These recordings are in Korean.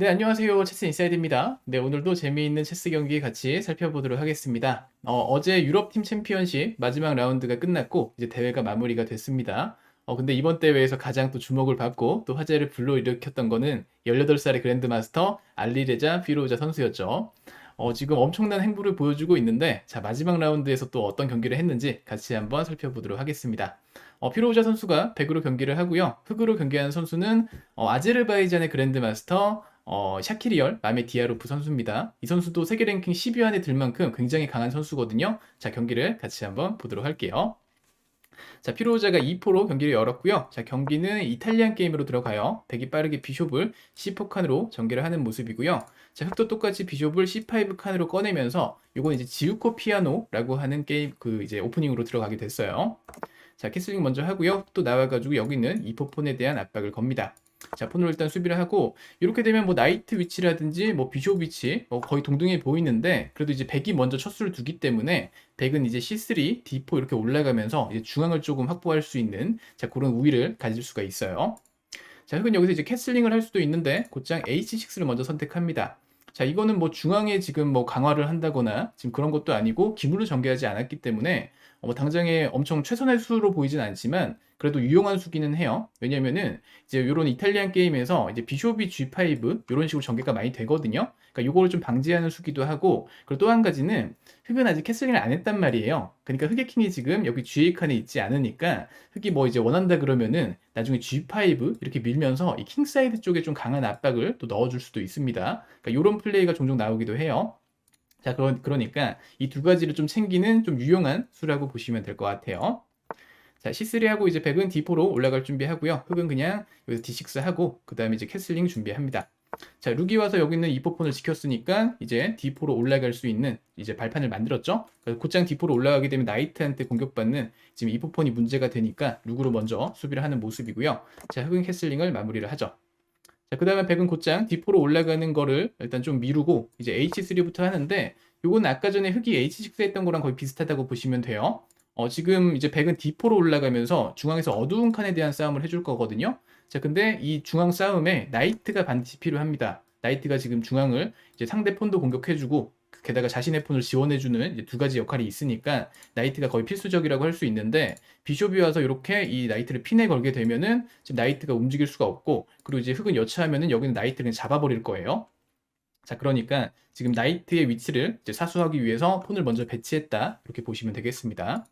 네, 안녕하세요. 체스 인사이드입니다. 네, 오늘도 재미있는 체스 경기 같이 살펴보도록 하겠습니다. 어, 제 유럽팀 챔피언십 마지막 라운드가 끝났고 이제 대회가 마무리가 됐습니다. 어, 근데 이번 대회에서 가장 또 주목을 받고 또 화제를 불러일으켰던 거는 18살의 그랜드마스터 알리레자 피로우자 선수였죠. 어, 지금 엄청난 행보를 보여주고 있는데 자, 마지막 라운드에서 또 어떤 경기를 했는지 같이 한번 살펴보도록 하겠습니다. 어, 피로우자 선수가 100으로 경기를 하고요. 흑으로 경기하는 선수는 어, 아제르바이잔의 그랜드마스터 어, 샤키리얼 마메 디아로프 선수입니다. 이 선수도 세계 랭킹 10위 안에 들 만큼 굉장히 강한 선수거든요. 자, 경기를 같이 한번 보도록 할게요. 자, 피로자가 2포로 경기를 열었고요. 자, 경기는 이탈리안 게임으로 들어가요. 백이 빠르게 비숍을 C4 칸으로 전개를 하는 모습이고요. 자, 흑도 똑같이 비숍을 C5 칸으로 꺼내면서 이건 이제 지우코 피아노라고 하는 게임 그 이제 오프닝으로 들어가게 됐어요. 자, 캐슬링 먼저 하고요. 또 나와가지고 여기 있는 이포폰에 대한 압박을 겁니다. 자, 폰으로 일단 수비를 하고 이렇게 되면 뭐 나이트 위치라든지 뭐 비숍 위치 뭐 거의 동등해 보이는데 그래도 이제 백이 먼저 첫 수를 두기 때문에 백은 이제 C3, D4 이렇게 올라가면서 이제 중앙을 조금 확보할 수 있는 자 그런 우위를 가질 수가 있어요. 자, 흑은 여기서 이제 캐슬링을 할 수도 있는데 곧장 H6를 먼저 선택합니다. 자, 이거는 뭐 중앙에 지금 뭐 강화를 한다거나 지금 그런 것도 아니고 기물을 전개하지 않았기 때문에 뭐 당장에 엄청 최선의 수로 보이진 않지만 그래도 유용한 수기는 해요. 왜냐면은 이제 이런 이탈리안 게임에서 이제 비숍이 G5 이런 식으로 전개가 많이 되거든요. 그러니까 요거를 좀 방지하는 수기도 하고 그리고 또 한 가지는 흑은 아직 캐슬링을 안 했단 말이에요. 그러니까 흑의 킹이 지금 여기 G8 칸에 있지 않으니까 흑이 뭐 이제 원한다 그러면은 나중에 G5 이렇게 밀면서 이 킹 사이드 쪽에 좀 강한 압박을 또 넣어줄 수도 있습니다. 그러니까 이런 플레이가 종종 나오기도 해요. 자, 그러, 그러니까 이 두 가지를 좀 챙기는 좀 유용한 수라고 보시면 될 것 같아요. 자, C3하고 이제 백은 D4로 올라갈 준비하고요. 흑은 그냥 여기서 D6 하고 그 다음에 이제 캐슬링 준비합니다. 자, 룩이 와서 여기 있는 이포폰을 지켰으니까 이제 D4로 올라갈 수 있는 이제 발판을 만들었죠. 그래서 곧장 D4로 올라가게 되면 나이트한테 공격받는 지금 이포폰이 문제가 되니까 룩으로 먼저 수비를 하는 모습이고요. 자, 흑은 캐슬링을 마무리를 하죠. 자, 그 다음에 백은 곧장 D4로 올라가는 거를 일단 좀 미루고 이제 H3부터 하는데 요건 아까 전에 흑이 H6 했던 거랑 거의 비슷하다고 보시면 돼요. 어, 지금 이제 백은 D4로 올라가면서 중앙에서 어두운 칸에 대한 싸움을 해줄 거거든요. 자, 근데 이 중앙 싸움에 나이트가 반드시 필요합니다. 나이트가 지금 중앙을 이제 상대 폰도 공격해주고 게다가 자신의 폰을 지원해주는 두 가지 역할이 있으니까 나이트가 거의 필수적이라고 할 수 있는데 비숍이 와서 이렇게 이 나이트를 핀에 걸게 되면은 지금 나이트가 움직일 수가 없고 그리고 이제 흑은 여차하면은 여기는 나이트를 잡아버릴 거예요. 자, 그러니까 지금 나이트의 위치를 사수하기 위해서 폰을 먼저 배치했다 이렇게 보시면 되겠습니다.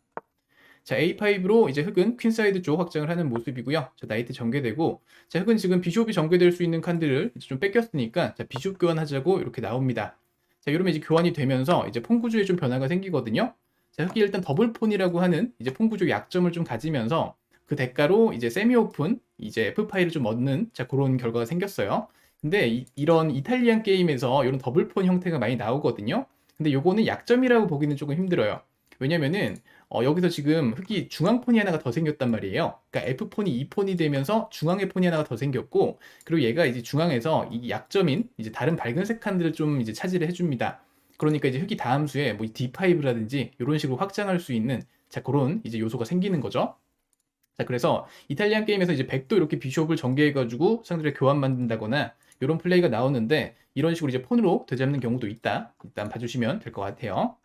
자, A5로 이제 흑은 퀸사이드 쪽 확장을 하는 모습이고요. 자, 나이트 전개되고, 자, 흑은 지금 비숍이 전개될 수 있는 칸들을 좀 뺏겼으니까, 자, 비숍 교환하자고 이렇게 나옵니다. 자, 이러면 이제 교환이 되면서 이제 폰 구조에 좀 변화가 생기거든요. 자, 흑이 일단 더블 폰이라고 하는 이제 폰 구조 약점을 좀 가지면서 그 대가로 이제 세미 오픈, 이제 F 파일을 좀 얻는 자, 그런 결과가 생겼어요. 근데 이, 이런 이탈리안 게임에서 이런 더블 폰 형태가 많이 나오거든요. 근데 요거는 약점이라고 보기는 조금 힘들어요. 왜냐면은 어, 여기서 지금 흑이 중앙폰이 하나가 더 생겼단 말이에요. 그러니까 F폰이 2폰이 되면서 중앙의 폰이 하나가 더 생겼고, 그리고 얘가 이제 중앙에서 이 약점인 이제 다른 밝은색 칸들을 좀 이제 차지를 해줍니다. 그러니까 이제 흑이 다음 수에 뭐 D5라든지 이런 식으로 확장할 수 있는 자 그런 이제 요소가 생기는 거죠. 자 그래서 이탈리안 게임에서 이제 백도 이렇게 비숍을 전개해가지고 상대를 교환 만든다거나 이런 플레이가 나오는데 이런 식으로 이제 폰으로 되잡는 경우도 있다. 일단 봐주시면 될 것 같아요.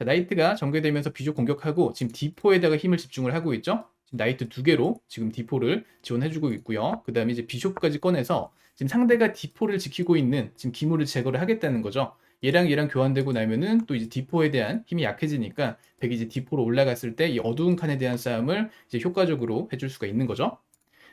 자, 나이트가 전개되면서 비숍 공격하고 지금 D4에다가 힘을 집중을 하고 있죠. 나이트 두 개로 지금 D4를 지원해주고 있고요. 그 다음에 이제 비숍까지 꺼내서 지금 상대가 D4를 지키고 있는 지금 기물을 제거를 하겠다는 거죠. 얘랑 얘랑 교환되고 나면은 또 이제 D4에 대한 힘이 약해지니까 백이 이제 D4로 올라갔을 때 이 어두운 칸에 대한 싸움을 이제 효과적으로 해줄 수가 있는 거죠.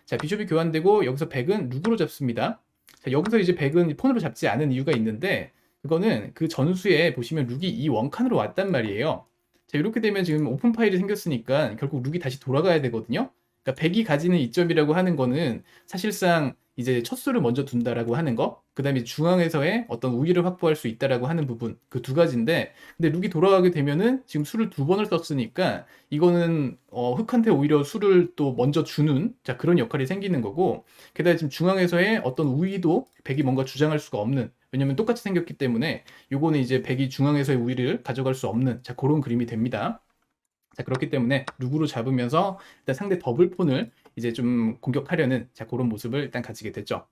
자, 비숍이 교환되고 여기서 백은 룩으로 잡습니다. 자, 여기서 이제 백은 폰으로 잡지 않은 이유가 있는데 그거는 그 전수에 보시면 룩이 이 원칸으로 왔단 말이에요. 자, 이렇게 되면 지금 오픈 파일이 생겼으니까 결국 룩이 다시 돌아가야 되거든요. 그러니까 100이 가지는 이점이라고 하는 거는 사실상 이제 첫 수를 먼저 둔다라고 하는 거, 그 다음에 중앙에서의 어떤 우위를 확보할 수 있다라고 하는 부분, 그 두 가지인데, 근데 룩이 돌아가게 되면은 지금 수를 두 번을 썼으니까 이거는 어, 흑한테 오히려 수를 또 먼저 주는 자 그런 역할이 생기는 거고, 게다가 지금 중앙에서의 어떤 우위도 백이 뭔가 주장할 수가 없는 왜냐면 똑같이 생겼기 때문에 요거는 이제 백이 중앙에서의 우위를 가져갈 수 없는 자 그런 그림이 됩니다. 자 그렇기 때문에 룩으로 잡으면서 일단 상대 더블 폰을 이제 좀 공격하려는 자 그런 모습을 일단 가지게 됐죠.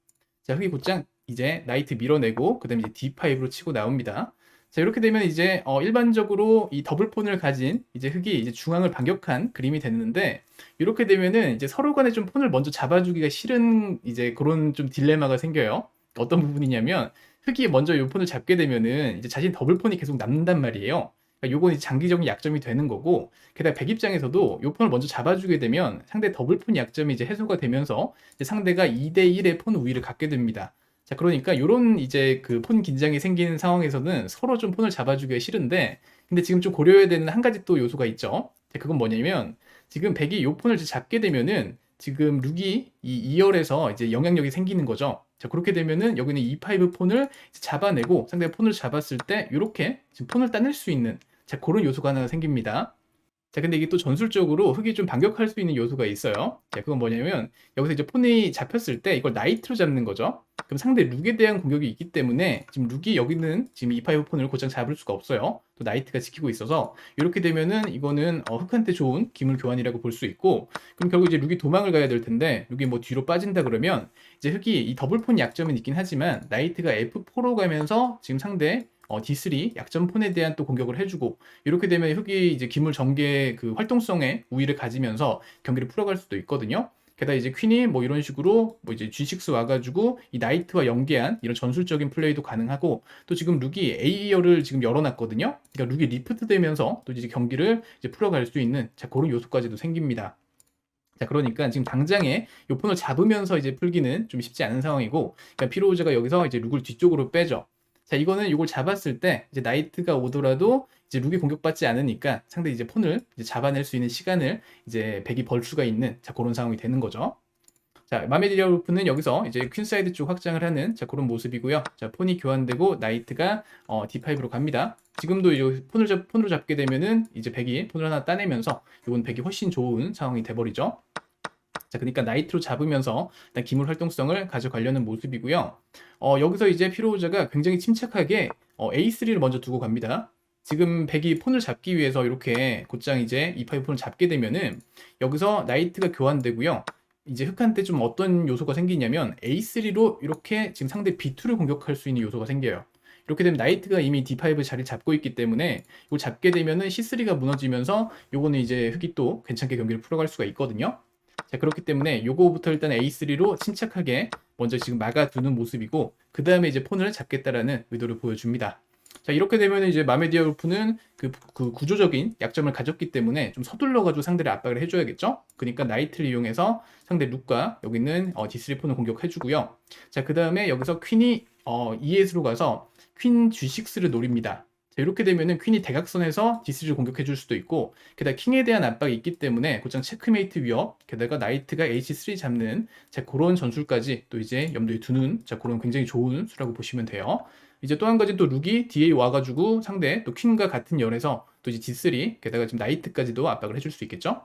자, 흑이 곧장 이제 나이트 밀어내고 그다음에 이제 D5로 치고 나옵니다. 자, 이렇게 되면 이제 어, 일반적으로 이 더블 폰을 가진 이제 흑이 이제 중앙을 반격한 그림이 됐는데 이렇게 되면은 이제 서로 간에 좀 폰을 먼저 잡아주기가 싫은 이제 그런 좀 딜레마가 생겨요. 어떤 부분이냐면 흑이 먼저 요 폰을 잡게 되면은 이제 자신 더블 폰이 계속 남는단 말이에요. 그러니까 요건 이제 장기적인 약점이 되는 거고 게다가 백 입장에서도 요 폰을 먼저 잡아주게 되면 상대 더블 폰 약점이 이제 해소가 되면서 이제 상대가 2대 1의 폰 우위를 갖게 됩니다. 자, 그러니까 요런 이제 그 폰 긴장이 생기는 상황에서는 서로 좀 폰을 잡아주기가 싫은데 근데 지금 좀 고려해야 되는 한 가지 또 요소가 있죠. 자, 그건 뭐냐면 지금 백이 요 폰을 잡게 되면은 지금 룩이 이 2열에서 이제 영향력이 생기는 거죠. 자, 그렇게 되면은 여기는 E5 폰을 잡아내고 상대 폰을 잡았을 때 이렇게 지금 폰을 따낼 수 있는 자, 그런 요소가 하나 생깁니다. 자, 근데 이게 또 전술적으로 흑이 좀 반격할 수 있는 요소가 있어요. 자, 그건 뭐냐면 여기서 이제 폰이 잡혔을 때 이걸 나이트로 잡는 거죠. 그럼 상대 룩에 대한 공격이 있기 때문에 지금 룩이 여기는 지금 E5 폰을 곧장 잡을 수가 없어요. 또 나이트가 지키고 있어서 이렇게 되면은 이거는 어, 흑한테 좋은 기물 교환이라고 볼 수 있고 그럼 결국 이제 룩이 도망을 가야 될 텐데 룩이 뭐 뒤로 빠진다 그러면 이제 흑이 이 더블 폰 약점은 있긴 하지만 나이트가 F4로 가면서 지금 상대 어, D3 약점 폰에 대한 또 공격을 해주고 이렇게 되면 흑이 이제 기물 전개 그 활동성에 우위를 가지면서 경기를 풀어갈 수도 있거든요. 게다가 이제 퀸이 뭐 이런 식으로 뭐 이제 G6 와가지고 이 나이트와 연계한 이런 전술적인 플레이도 가능하고 또 지금 룩이 A이어를 지금 열어놨거든요. 그러니까 룩이 리프트 되면서 또 이제 경기를 이제 풀어갈 수 있는 자 그런 요소까지도 생깁니다. 자, 그러니까 지금 당장에 요 폰을 잡으면서 이제 풀기는 좀 쉽지 않은 상황이고, 그러니까 피로우즈가 여기서 이제 룩을 뒤쪽으로 빼죠. 자, 이거는 이걸 잡았을 때 이제 나이트가 오더라도 이제 룩이 공격받지 않으니까 상대 이제 폰을 이제 잡아낼 수 있는 시간을 이제 백이 벌 수가 있는 자, 그런 상황이 되는 거죠. 자, 마메디아우프는 여기서 이제 퀸사이드 쪽 확장을 하는 자, 그런 모습이고요. 자, 폰이 교환되고 나이트가 어, D5로 갑니다. 지금도 이제 폰을 잡, 폰으로 잡게 되면은 이제 백이 폰을 하나 따내면서 이건 백이 훨씬 좋은 상황이 돼버리죠. 자, 그러니까 나이트로 잡으면서 일단 기물 활동성을 가져가려는 모습이고요. 어, 여기서 이제 피로우자가 굉장히 침착하게 어, A3를 먼저 두고 갑니다. 지금 백이 폰을 잡기 위해서 이렇게 곧장 이제 E5 폰을 잡게 되면은 여기서 나이트가 교환되고요. 이제 흑한테 좀 어떤 요소가 생기냐면 A3로 이렇게 지금 상대 B2를 공격할 수 있는 요소가 생겨요. 이렇게 되면 나이트가 이미 D5 자리 잡고 있기 때문에 이걸 잡게 되면은 C3가 무너지면서 요거는 이제 흑이 또 괜찮게 경기를 풀어갈 수가 있거든요. 자, 그렇기 때문에 요거부터 일단 A3로 침착하게 먼저 지금 막아두는 모습이고 그 다음에 이제 폰을 잡겠다라는 의도를 보여줍니다. 자, 이렇게 되면 이제 마메디아 울프는 그, 그 구조적인 약점을 가졌기 때문에 좀 서둘러 가지고 상대를 압박을 해줘야겠죠? 그러니까 나이트를 이용해서 상대 룩과 여기 있는 어, D3 폰을 공격해주고요. 자, 그 다음에 여기서 퀸이 어, ES로 가서 퀸 G6를 노립니다. 자, 이렇게 되면은 퀸이 대각선에서 D3를 공격해 줄 수도 있고 게다가 킹에 대한 압박이 있기 때문에 곧장 체크메이트 위협 게다가 나이트가 H3 잡는 자 그런 전술까지 또 이제 염두에 두는 자 그런 굉장히 좋은 수라고 보시면 돼요. 이제 또 한 가지 또 룩이 뒤에 와가지고 상대 또 퀸과 같은 열에서 또 이제 D3 게다가 지금 나이트까지도 압박을 해줄 수 있겠죠.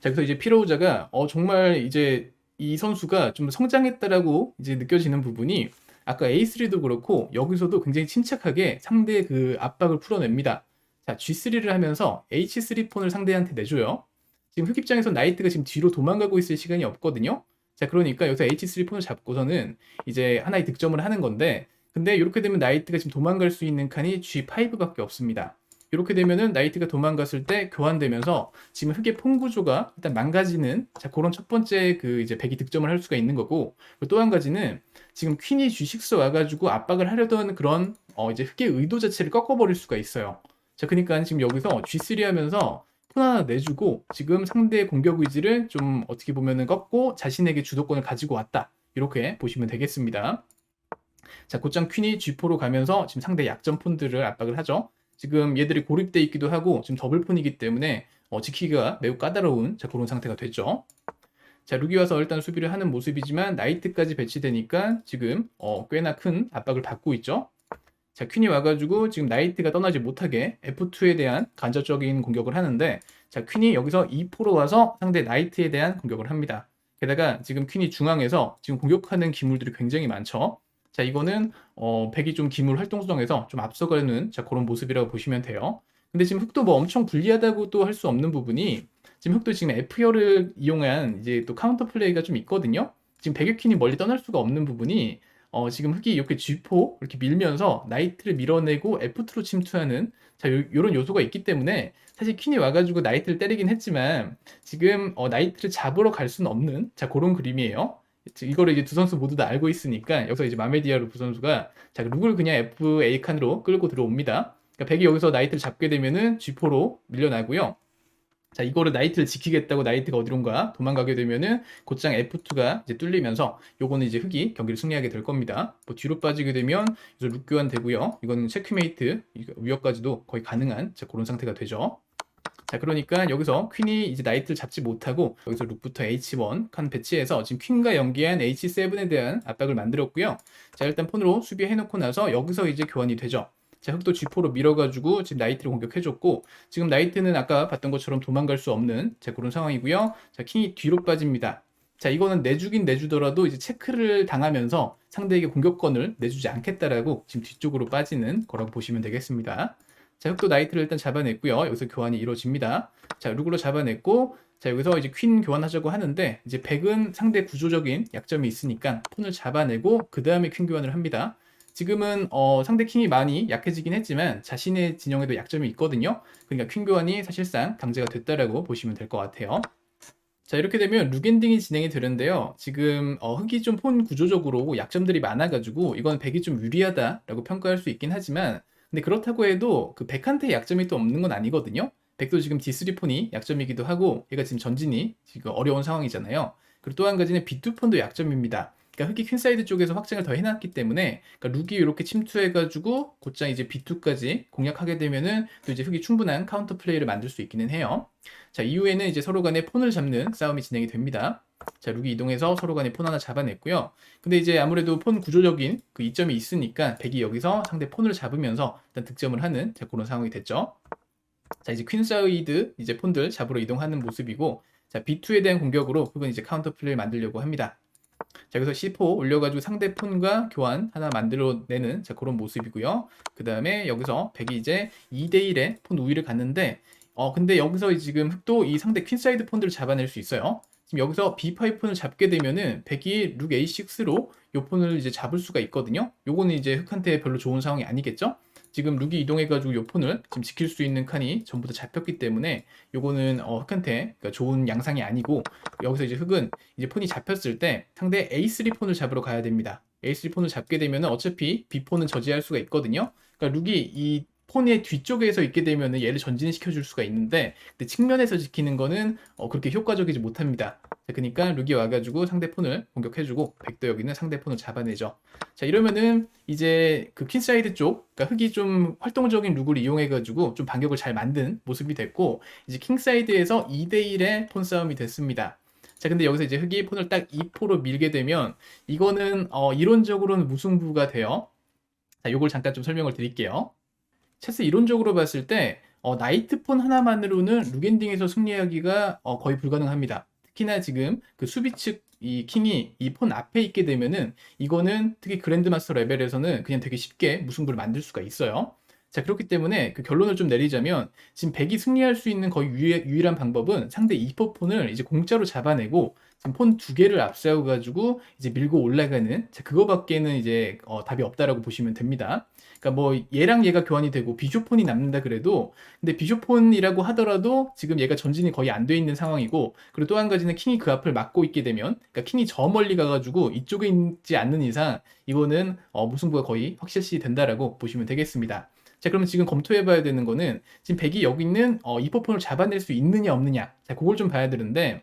자 그래서 이제 피로우자가 어 정말 이제 이 선수가 좀 성장했다라고 이제 느껴지는 부분이 아까 A3도 그렇고 여기서도 굉장히 침착하게 상대의 그 압박을 풀어냅니다. 자, G3를 하면서 H3 폰을 상대한테 내줘요. 지금 흑 입장에서 나이트가 지금 뒤로 도망가고 있을 시간이 없거든요. 자, 그러니까 여기서 H3 폰을 잡고서는 이제 하나의 득점을 하는 건데, 근데 이렇게 되면 나이트가 지금 도망갈 수 있는 칸이 G5밖에 없습니다. 이렇게 되면은 나이트가 도망갔을 때 교환되면서 지금 흑의 폰 구조가 일단 망가지는 자 그런 첫 번째 그 이제 백이 득점을 할 수가 있는 거고 또 한 가지는 지금 퀸이 G6 와가지고 압박을 하려던 그런 어 이제 흑의 의도 자체를 꺾어버릴 수가 있어요. 자 그러니까 지금 여기서 G3 하면서 폰 하나 내주고 지금 상대의 공격 의지를 좀 어떻게 보면은 꺾고 자신에게 주도권을 가지고 왔다 이렇게 보시면 되겠습니다. 자 곧장 퀸이 G4로 가면서 지금 상대 약점 폰들을 압박을 하죠. 지금 얘들이 고립돼 있기도 하고 지금 더블폰이기 때문에 어, 지키기가 매우 까다로운 자, 그런 상태가 됐죠. 자, 룩이 와서 일단 수비를 하는 모습이지만 나이트까지 배치되니까 지금 어, 꽤나 큰 압박을 받고 있죠. 자, 퀸이 와가지고 지금 나이트가 떠나지 못하게 F2에 대한 간접적인 공격을 하는데 자, 퀸이 여기서 2포로 와서 상대 나이트에 대한 공격을 합니다. 게다가 지금 퀸이 중앙에서 지금 공격하는 기물들이 굉장히 많죠. 자, 이거는 어, 백이 좀 기물 활동성에서 좀 앞서가는 자, 그런 모습이라고 보시면 돼요. 근데 지금 흑도 뭐 엄청 불리하다고 또할수 없는 부분이 지금 흑도 지금 F열을 이용한 이제 또 카운터 플레이가 좀 있거든요. 지금 백의 퀸이 멀리 떠날 수가 없는 부분이 어, 지금 흑이 이렇게 G4 이렇게 밀면서 나이트를 밀어내고 F2로 침투하는 자, 요, 요런 요소가 있기 때문에 사실 퀸이 와가지고 나이트를 때리긴 했지만 지금 어, 나이트를 잡으러 갈 수는 없는 자, 그런 그림이에요. 이거를 이제 두 선수 모두 다 알고 있으니까 여기서 이제 마메디아루 부 선수가 자, 룩을 그냥 FA 칸으로 끌고 들어옵니다. 그러니까 백이 여기서 나이트를 잡게 되면은 G4로 밀려나고요. 자, 이거를 나이트를 지키겠다고 나이트가 어디론가 도망가게 되면은 곧장 F2가 이제 뚫리면서 요거는 이제 흑이 경기를 승리하게 될 겁니다. 뭐 뒤로 빠지게 되면 여기서 룩 교환 되고요. 이거는 체크메이트 위협까지도 거의 가능한 자, 그런 상태가 되죠. 자, 그러니까 여기서 퀸이 이제 나이트를 잡지 못하고 여기서 룩부터 H1 칸 배치해서 지금 퀸과 연계한 H7에 대한 압박을 만들었고요. 자, 일단 폰으로 수비해놓고 나서 여기서 이제 교환이 되죠. 자, 흑도 G4로 밀어가지고 지금 나이트를 공격해줬고 지금 나이트는 아까 봤던 것처럼 도망갈 수 없는 자, 그런 상황이고요. 자, 킹이 뒤로 빠집니다. 자, 이거는 내주긴 내주더라도 이제 체크를 당하면서 상대에게 공격권을 내주지 않겠다라고 지금 뒤쪽으로 빠지는 거라고 보시면 되겠습니다. 자, 흑도 나이트를 일단 잡아냈고요. 여기서 교환이 이루어집니다. 자, 룩으로 잡아냈고 자, 여기서 이제 퀸 교환하자고 하는데 이제 백은 상대 구조적인 약점이 있으니까 폰을 잡아내고 그 다음에 퀸 교환을 합니다. 지금은 어, 상대 킹이 많이 약해지긴 했지만 자신의 진영에도 약점이 있거든요. 그러니까 퀸 교환이 사실상 강제가 됐다라고 보시면 될 것 같아요. 자 이렇게 되면 룩엔딩이 진행이 되는데요. 지금 어, 흑이 좀 폰 구조적으로 약점들이 많아가지고 이건 백이 좀 유리하다라고 평가할 수 있긴 하지만 근데 그렇다고 해도 그 백한테 약점이 또 없는 건 아니거든요. 백도 지금 D3 폰이 약점이기도 하고 얘가 지금 전진이 지금 어려운 상황이잖아요. 그리고 또 한 가지는 B2 폰도 약점입니다. 그러니까 흑이 퀸사이드 쪽에서 확장을 더 해놨기 때문에 그러니까 룩이 이렇게 침투해가지고 곧장 이제 B2까지 공략하게 되면은 또 이제 흑이 충분한 카운터 플레이를 만들 수 있기는 해요. 자 이후에는 이제 서로 간에 폰을 잡는 싸움이 진행이 됩니다. 자 룩이 이동해서 서로 간에 폰 하나 잡아냈고요. 근데 이제 아무래도 폰 구조적인 그 이점이 있으니까 백이 여기서 상대 폰을 잡으면서 일단 득점을 하는 자 그런 상황이 됐죠. 자 이제 퀸사이드 이제 폰들 잡으러 이동하는 모습이고 자 B2에 대한 공격으로 흑은 이제 카운터 플레이를 만들려고 합니다. 자, 그래서 C4 올려가지고 상대 폰과 교환 하나 만들어내는 자, 그런 모습이고요. 그 다음에 여기서 백이 이제 2대1의 폰 우위를 갔는데, 어, 근데 여기서 지금 흑도 이 상대 퀸사이드 폰들을 잡아낼 수 있어요. 지금 여기서 B5 폰을 잡게 되면은 백이 룩 A6로 이 폰을 이제 잡을 수가 있거든요. 요거는 이제 흑한테 별로 좋은 상황이 아니겠죠? 지금 룩이 이동해가지고 요 폰을 지금 지킬 수 있는 칸이 전부 다 잡혔기 때문에 요거는 어, 흑한테 그러니까 좋은 양상이 아니고 여기서 이제 흑은 이제 폰이 잡혔을 때 상대 A3 폰을 잡으러 가야 됩니다. A3 폰을 잡게 되면은 어차피 B 폰은 저지할 수가 있거든요. 그러니까 룩이 이 폰의 뒤쪽에서 있게 되면은 얘를 전진시켜 줄 수가 있는데 근데 측면에서 지키는 거는 어, 그렇게 효과적이지 못합니다. 자, 그러니까 룩이 와가지고 상대 폰을 공격해주고 백도 여기는 상대 폰을 잡아내죠. 자 이러면은 이제 그 퀸사이드 쪽, 그러니까 흑이 좀 활동적인 룩을 이용해가지고 좀 반격을 잘 만든 모습이 됐고 이제 킹사이드에서 2대1의 폰 싸움이 됐습니다. 자 근데 여기서 이제 흑이 폰을 딱 2포로 밀게 되면 이거는 어, 이론적으로는 무승부가 돼요. 자 요걸 잠깐 좀 설명을 드릴게요. 체스 이론적으로 봤을 때 어, 나이트 폰 하나만으로는 룩엔딩에서 승리하기가 어, 거의 불가능합니다. 특히나 지금 그 수비 측 이 킹이 이 폰 앞에 있게 되면은 이거는 특히 그랜드마스터 레벨에서는 그냥 되게 쉽게 무승부를 만들 수가 있어요. 자 그렇기 때문에 그 결론을 좀 내리자면 지금 백이 승리할 수 있는 거의 유일, 한 방법은 상대 2포 폰을 이제 공짜로 잡아내고 지금 폰 두 개를 앞세워 가지고 이제 밀고 올라가는 자 그거밖에는 이제 어, 답이 없다라고 보시면 됩니다. 그러니까 뭐 얘랑 얘가 교환이 되고 비쇼폰이 남는다 그래도 근데 비쇼폰이라고 하더라도 지금 얘가 전진이 거의 안 돼 있는 상황이고 그리고 또 한 가지는 킹이 그 앞을 막고 있게 되면 그러니까 킹이 저 멀리 가가지고 이쪽에 있지 않는 이상 이거는 어, 무승부가 거의 확실시 된다라고 보시면 되겠습니다. 자, 그러면 지금 검토해봐야 되는 거는 지금 백이 여기 있는 어, 이퍼폰을 잡아낼 수 있느냐 없느냐. 자, 그걸 좀 봐야 되는데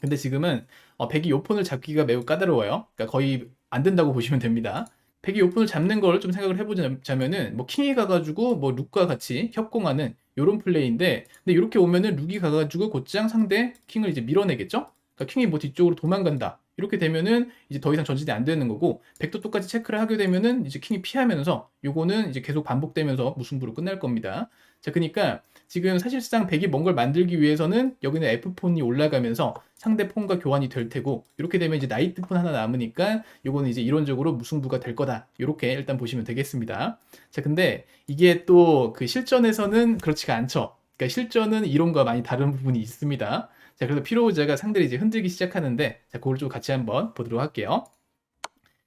근데 지금은 어, 백이 요 폰을 잡기가 매우 까다로워요. 그러니까 거의 안 된다고 보시면 됩니다. 백이 오픈을 잡는 걸 좀 생각을 해보자면은 뭐 킹이 가가지고 뭐 룩과 같이 협공하는 요런 플레이인데 근데 이렇게 오면은 룩이 가가지고 곧장 상대 킹을 이제 밀어내겠죠? 그러니까 킹이 뭐 뒤쪽으로 도망간다. 이렇게 되면은 이제 더 이상 전진이 안 되는 거고 백도 똑같이 체크를 하게 되면은 이제 킹이 피하면서 요거는 이제 계속 반복되면서 무승부로 끝날 겁니다. 자, 그러니까 지금 사실상 백이 뭔가를 만들기 위해서는 여기는 F폰이 올라가면서 상대 폰과 교환이 될 테고 이렇게 되면 이제 나이트 폰 하나 남으니까 요거는 이제 이론적으로 무승부가 될 거다. 이렇게 일단 보시면 되겠습니다. 자, 근데 이게 또 그 실전에서는 그렇지가 않죠. 그러니까 실전은 이론과 많이 다른 부분이 있습니다. 자, 자, 그래서 피로우자가 상대를 이제 흔들기 시작하는데, 자, 그걸 좀 같이 한번 보도록 할게요.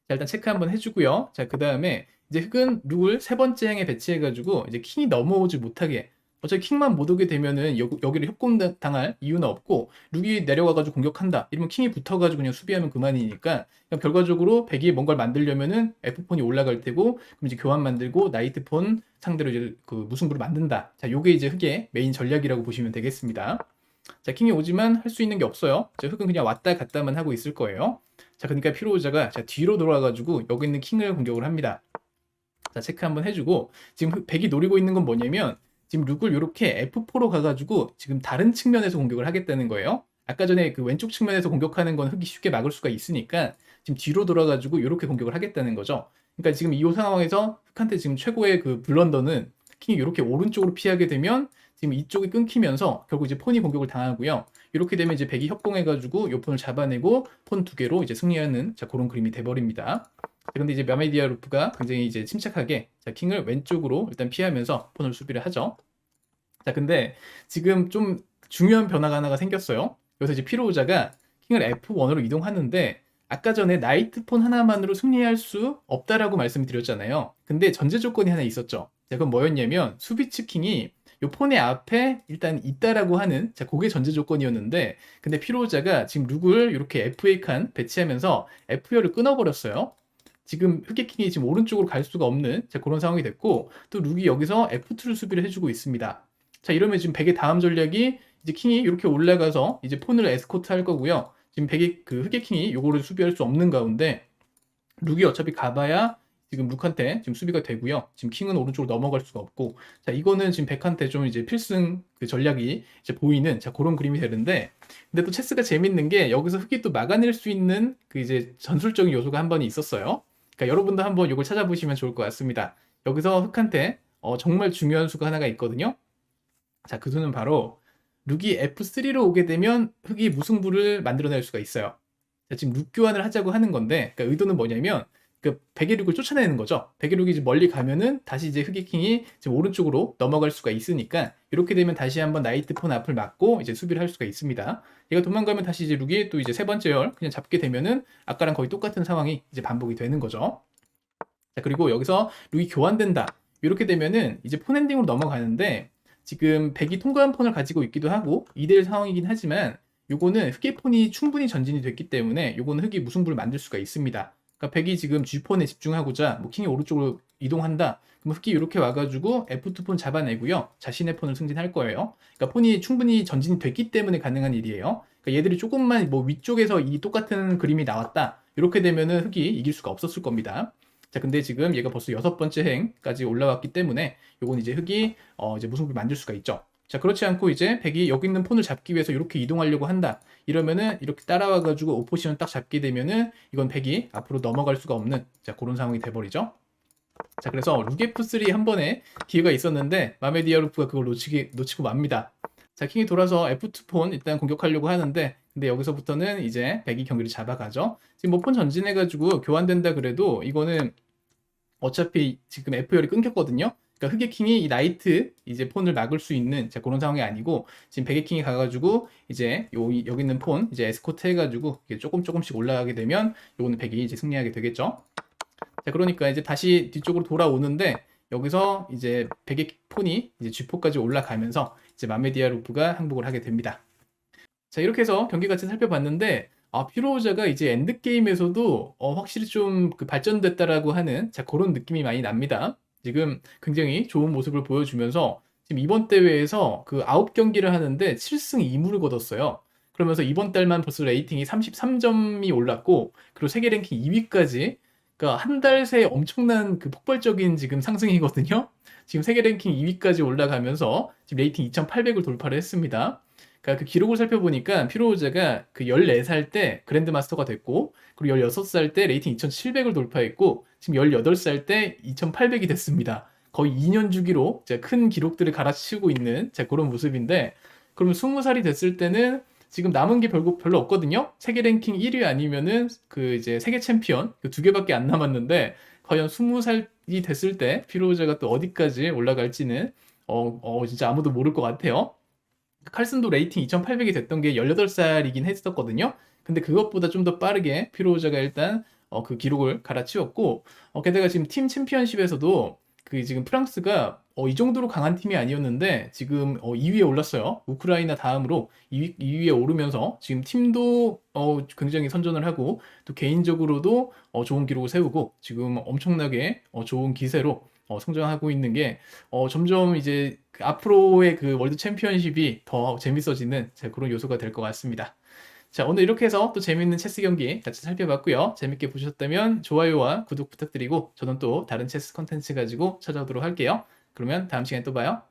자, 일단 체크 한번 해주고요. 자, 그 다음에 이제 흑은 룩을 세 번째 행에 배치해가지고 이제 킹이 넘어오지 못하게 어차피 킹만 못 오게 되면은 여, 여기를 협공당할 이유는 없고 룩이 내려가가지고 공격한다. 이러면 킹이 붙어가지고 그냥 수비하면 그만이니까 그냥 결과적으로 백이 뭔가를 만들려면은 F폰이 올라갈 테고 그럼 이제 교환 만들고 나이트폰 상대로 이제 그 무승부를 만든다. 자 요게 이제 흑의 메인 전략이라고 보시면 되겠습니다. 자 킹이 오지만 할 수 있는 게 없어요. 자 흑은 그냥 왔다 갔다만 하고 있을 거예요. 자 그러니까 피로우자가 자 뒤로 돌아가지고 여기 있는 킹을 공격을 합니다. 자 체크 한번 해주고 지금 흑- 백이 노리고 있는 건 뭐냐면 지금 룩을 이렇게 F4로 가가지고 지금 다른 측면에서 공격을 하겠다는 거예요. 아까 전에 그 왼쪽 측면에서 공격하는 건 흑이 쉽게 막을 수가 있으니까 지금 뒤로 돌아가지고 이렇게 공격을 하겠다는 거죠. 그러니까 지금 이 상황에서 흑한테 지금 최고의 그 블런더는 킹이 이렇게 오른쪽으로 피하게 되면 지금 이쪽이 끊기면서 결국 이제 폰이 공격을 당하고요. 이렇게 되면 이제 백이 협공해가지고 요 폰을 잡아내고 폰 두 개로 이제 승리하는 자 그런 그림이 돼버립니다. 자, 근데 이제 마메디아 루프가 굉장히 이제 침착하게 자, 킹을 왼쪽으로 일단 피하면서 폰을 수비를 하죠. 자, 근데 지금 좀 중요한 변화가 하나가 생겼어요. 여기서 이제 피로우자가 킹을 F1으로 이동하는데 아까 전에 나이트 폰 하나만으로 승리할 수 없다라고 말씀을 드렸잖아요. 근데 전제 조건이 하나 있었죠. 자, 그건 뭐였냐면 수비 측 킹이 요 폰의 앞에 일단 있다라고 하는 자, 그게 전제 조건이었는데 근데 피로우자가 지금 룩을 이렇게 FA 칸 배치하면서 F열을 끊어버렸어요. 지금 흑의킹이 지금 오른쪽으로 갈 수가 없는 자, 그런 상황이 됐고 또 룩이 여기서 F2를 수비를 해주고 있습니다. 자 이러면 지금 백의 다음 전략이 이제 킹이 이렇게 올라가서 이제 폰을 에스코트 할 거고요. 지금 백의 그 흑의 킹이 요거를 수비할 수 없는 가운데 룩이 어차피 가봐야 지금 룩한테 지금 수비가 되고요. 지금 킹은 오른쪽으로 넘어갈 수가 없고 자 이거는 지금 백한테 좀 이제 필승 그 전략이 이제 보이는 자 그런 그림이 되는데 근데 또 체스가 재밌는 게 여기서 흑이 또 막아낼 수 있는 그 이제 전술적인 요소가 한 번이 있었어요. 그러니까 여러분도 한번 이걸 찾아보시면 좋을 것 같습니다. 여기서 흑한테 어, 정말 중요한 수가 하나가 있거든요. 자, 그 수는 바로 룩이 F3로 오게 되면 흑이 무승부를 만들어낼 수가 있어요. 자, 지금 룩 교환을 하자고 하는 건데, 그러니까 의도는 뭐냐면 그 백의 룩을 쫓아내는 거죠. 백의 룩이 이제 멀리 가면은 다시 이제 흑의 킹이 지금 오른쪽으로 넘어갈 수가 있으니까 이렇게 되면 다시 한번 나이트 폰 앞을 막고 이제 수비를 할 수가 있습니다. 얘가 도망가면 다시 이제 룩이 또 이제 세 번째 열 그냥 잡게 되면은 아까랑 거의 똑같은 상황이 이제 반복이 되는 거죠. 자, 그리고 여기서 룩이 교환된다. 이렇게 되면은 이제 폰 엔딩으로 넘어가는데 지금 백이 통과한 폰을 가지고 있기도 하고 2대1 상황이긴 하지만 요거는 흑의 폰이 충분히 전진이 됐기 때문에 요거는 흑이 무승부를 만들 수가 있습니다. 그러니까 백이 지금 G폰에 집중하고자 뭐 킹이 오른쪽으로 이동한다. 그럼 흑이 이렇게 와가지고 F2폰 잡아내고요. 자신의 폰을 승진할 거예요. 그러니까 폰이 충분히 전진이 됐기 때문에 가능한 일이에요. 그러니까 얘들이 조금만 뭐 위쪽에서 이 똑같은 그림이 나왔다. 이렇게 되면은 흑이 이길 수가 없었을 겁니다. 자, 근데 지금 얘가 벌써 여섯 번째 행까지 올라왔기 때문에 요건 이제 흑이 어 이제 무승부를 만들 수가 있죠. 자, 그렇지 않고 이제 백이 여기 있는 폰을 잡기 위해서 이렇게 이동하려고 한다. 이러면은 이렇게 따라와 가지고 오포지션 딱 잡게 되면은 이건 백이 앞으로 넘어갈 수가 없는 자, 그런 상황이 돼 버리죠. 자, 그래서 룩 F3 한 번에 기회가 있었는데 마메디아루프가 그걸 놓치기, 놓치고 맙니다. 자, 킹이 돌아서 F2 폰 일단 공격하려고 하는데 근데 여기서부터는 이제 백이 경기를 잡아가죠. 지금 뭐 폰 전진해가지고 교환된다 그래도 이거는 어차피 지금 F열이 끊겼거든요. 그러니까 흑의 킹이 이 나이트 이제 폰을 막을 수 있는 자, 그런 상황이 아니고 지금 백의 킹이 가가지고 이제 요 여기 있는 폰 이제 에스코트 해가지고 조금 조금씩 올라가게 되면 요거는 백이 이제 승리하게 되겠죠. 자 그러니까 이제 다시 뒤쪽으로 돌아오는데 여기서 이제 백의 폰이 이제 G포까지 올라가면서 이제 마메디아 루프가 항복을 하게 됩니다. 자 이렇게 해서 경기 같이 살펴봤는데 아 피로우자가 이제 엔드 게임에서도 어, 확실히 좀 그 발전됐다라고 하는 자 그런 느낌이 많이 납니다. 지금 굉장히 좋은 모습을 보여주면서 지금 이번 대회에서 그 9경기를 하는데 7승 2무를 거뒀어요. 그러면서 이번 달만 벌써 레이팅이 33점이 올랐고 그리고 세계 랭킹 2위까지 그러니까 한 달 새에 엄청난 그 폭발적인 지금 상승이거든요. 지금 세계 랭킹 2위까지 올라가면서 지금 레이팅 2,800을 돌파를 했습니다. 그러니까 그 기록을 살펴보니까 피로우자가 그 14살 때 그랜드 마스터가 됐고 그리고 16살 때 레이팅 2,700을 돌파했고 지금 18살 때 2,800이 됐습니다. 거의 2년 주기로 큰 기록들을 갈아치우고 있는 자, 그런 모습인데 그러면 20살이 됐을 때는 지금 남은 게 별거 별로 없거든요. 세계 랭킹 1위 아니면은 그 이제 세계 챔피언 그 두 개밖에 안 남았는데 과연 20살이 됐을 때 피로우자가 또 어디까지 올라갈지는 어, 어 진짜 아무도 모를 것 같아요. 칼슨도 레이팅 2800이 됐던 게 18살이긴 했었거든요. 근데 그것보다 좀 더 빠르게 피로자가 일단 어, 그 기록을 갈아치웠고 어, 게다가 지금 팀 챔피언십에서도 그 지금 프랑스가 어, 이 정도로 강한 팀이 아니었는데 지금 어, 2위에 올랐어요. 우크라이나 다음으로 2위, 2위에 오르면서 지금 팀도 어, 굉장히 선전을 하고 또 개인적으로도 어, 좋은 기록을 세우고 지금 엄청나게 어, 좋은 기세로 어, 성장하고 있는 게 어, 점점 이제 그 앞으로의 그 월드 챔피언십이 더 재밌어지는 자, 그런 요소가 될 것 같습니다. 자, 오늘 이렇게 해서 또 재밌는 체스 경기 같이 살펴봤고요. 재밌게 보셨다면 좋아요와 구독 부탁드리고 저는 또 다른 체스 컨텐츠 가지고 찾아오도록 할게요. 그러면 다음 시간에 또 봐요.